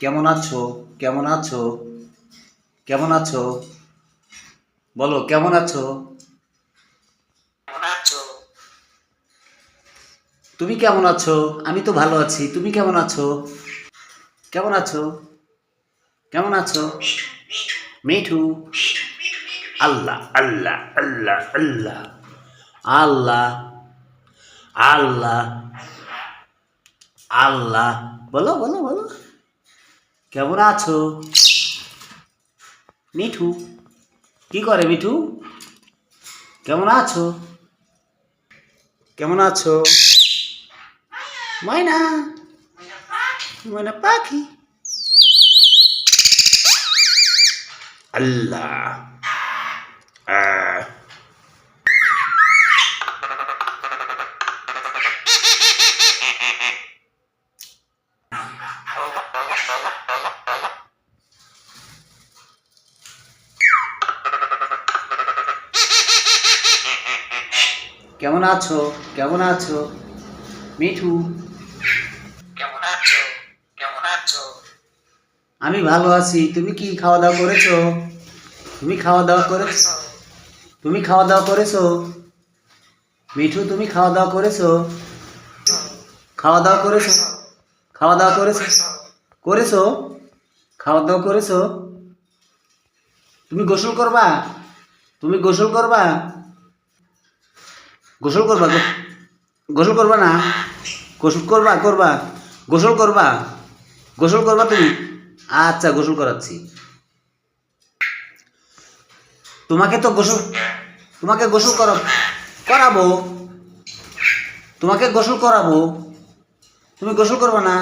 কেমন আছো? কেমন আছো? কেমন আছো? বলো কেমন আছো? কেমন আছো? তুমি কেমন আছো? আমি তো ভালো আছি। তুমি কেমন আছো? কেমন আছো? কেমন আছো? মিঠু। আল্লাহ আল্লাহ আল্লাহ আল্লাহ। আল্লাহ আল্লাহ আল্লাহ। বলো বলো বলো। কেমন আছো? মিঠু কি করে মিঠু? কেমন আছো? কেমন আছো? ময়না ময়না পাখি। আল্লাহ। কেমন আছো? কেমন আছো? মিঠু? কেমন আছো? কেমন আছো? আমি ভালো আছি। তুমি কি খাওয়া দাওয়া করেছ? তুমি খাওয়া দাওয়া করেছ? তুমি খাওয়া দাওয়া করেছ? মিঠু তুমি খাওয়া দাওয়া করেছ? খাওয়া দাওয়া করেছ? খাওয়া দাওয়া করেছ? করেছ? খাওয়া দাওয়া করেছ? তুমি গোসল করবা? তুমি গোসল করবা? গোসল করবা গোসল করবা না? গোসল করবা করবা। গোসল করবা? গোসল করবা তুমি? আচ্ছা গোসল করাচ্ছি। তোমাকে তো গোসল তোমাকে গোসল করা করাবো। তোমাকে গোসল করাবো। তুমি গোসল করবে না?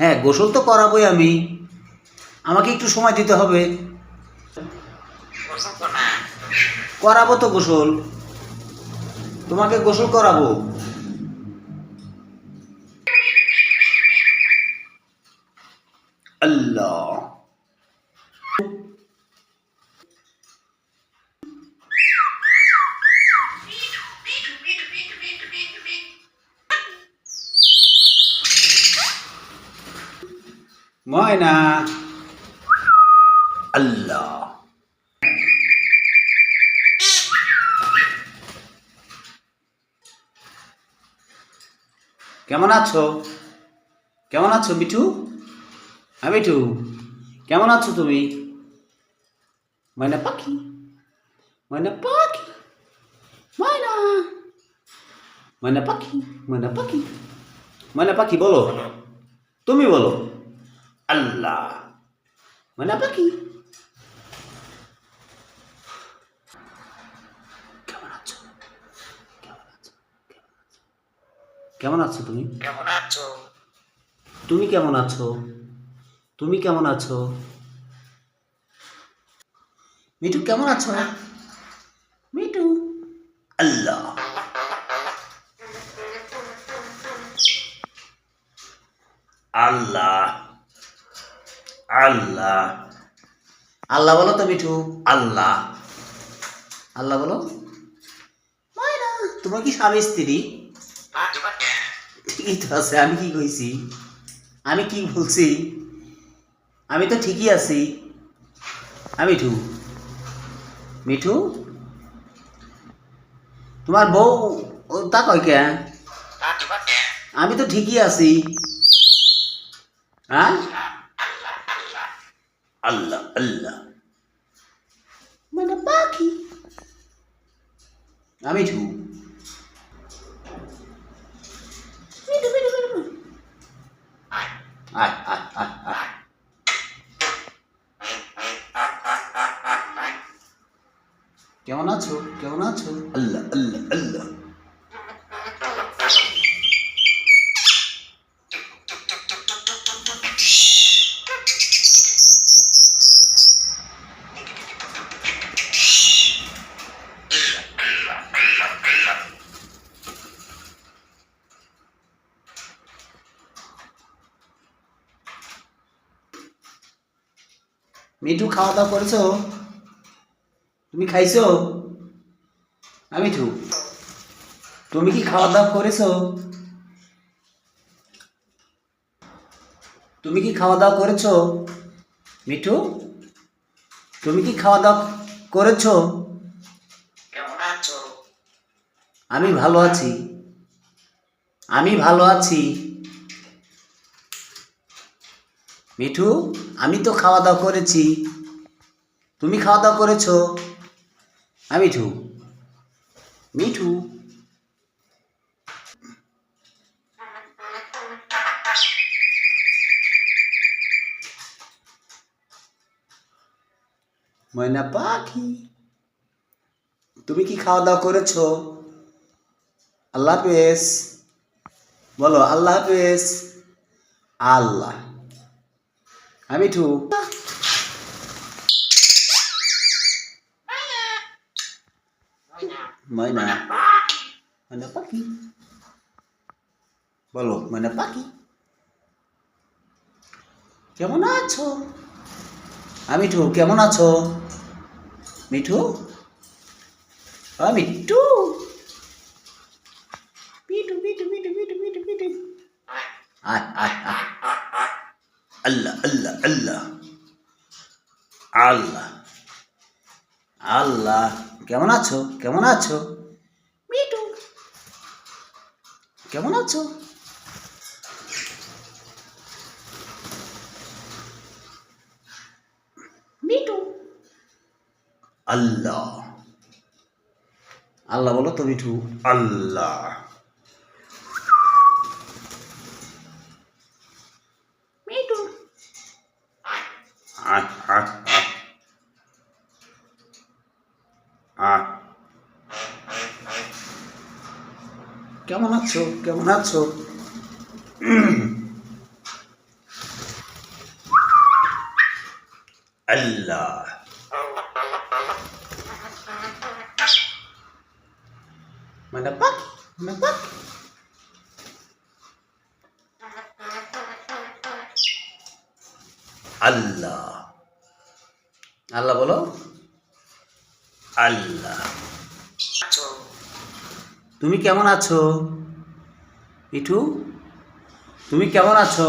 হ্যাঁ গোসল তো করাবোই আমি। আমাকে একটু সময় দিতে হবে। করাবো তো গোসল। তোমাকে গোসল করাবো। আল্লাহ। ময়না। আল্লাহ। কেমন আছো? কেমন আছো মিঠু? হ্যাঁ মিঠু, কেমন আছো তুমি? ময়না পাখি ময়না পাখি ময়না ময়না পাখি ময়না পাখি ময়না পাখি বলো। তুমি বলো। আল্লাহ ময়না পাখি কেমন আছো তুমি? কেমন আছো? তুমি কেমন আছো? তুমি কেমন আছো? মিঠু কেমন আছো? মিঠু। আল্লাহ। আল্লাহ। আল্লাহ। আল্লাহ বলো তো মিঠু। আল্লাহ। আল্লাহ বলো। তোমার কি স্বামী স্ত্রী? ঠিকই তো আছে, আমি কি কইছি? আমি কি বলছি? আমি তো ঠিকই আছি। আমি মিঠু। মিঠু? তোমার বউ তা কয় কে? আমি তো ঠিকই আছি। হ্যাঁ? আল্লাহ আল্লাহ। মানে পাখি। আমি মিঠু মিঠু মিঠু মিঠু আয় আয় আয় আয় কেমন আছো? কেমন আছো? আল্লাহ আল্লাহ আল্লাহ। মিঠু খাওয়া দাওয়া করেছ? তুমি খাইছো? আমি মিঠু? তুমি কি খাওয়া দাওয়া করেছ? তুমি কি খাওয়া দাওয়া করেছ? মিঠু? তুমি কি খাওয়া দাওয়া করেছ? কেমন আছো? আমি ভালো আছি। আমি ভালো আছি। মিঠু, আমি তো খাওয়া দাওয়া করেছি। তুমি খাওয়া দাওয়া করেছ? হ্যাঁ মিঠু। মিঠু। ময়না পাখি, তুমি কি খাওয়া দাওয়া করেছ? আল্লাহ হাফেজ। বলো, আল্লাহ হাফেজ। আল্লাহ। আমি টু ময়না ময়না পাখি বলো ময়না পাখি কেমন আছো আমি টু কেমন আছো মিঠু আ মিঠু পিটু পিটু পিটু পিটু পিটু পিটু আয় আয় আয় আল্লাহ আল্লাহ আল্লাহ। আল্লাহ। আল্লাহ। কেমন আছো? কেমন আছো? মিটু কেমন আছো? মিটু আল্লাহ। আল্লাহ বলো তো মিঠু। আল্লাহ মিঠু আয় আয় আয় আয় কেমন আছো? কেমন আছো? আল্লাহ। মানে পাখি মানে পাখি আল্লাহ। আল্লাহ বলো। আল্লাহ। তুমি কেমন আছো? মিঠু, তুমি কেমন আছো?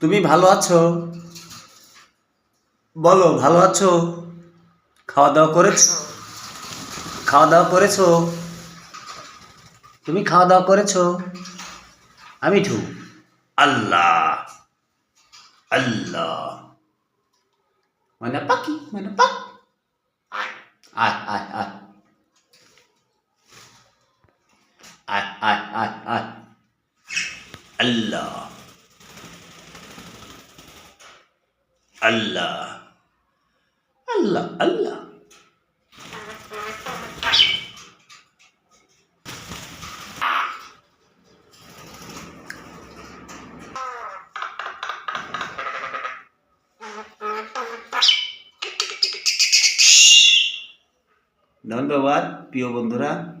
তুমি ভালো আছো? বলো, ভালো আছো? খাওয়া দাওয়া করেছ? খাওয়া দাওয়া করেছ? তুমি খাওয়া দাওয়া করেছ? আমি ঠু আল্লাহ আল্লাহ। মানে পাখি মানে পাখি। আয় আয় আয় আয় আয় আয় আয় আল্লাহ। আল্লাহ। আল্লাহ আল্লাহ। ধন্যবাদ প্রিয় বন্ধুরা।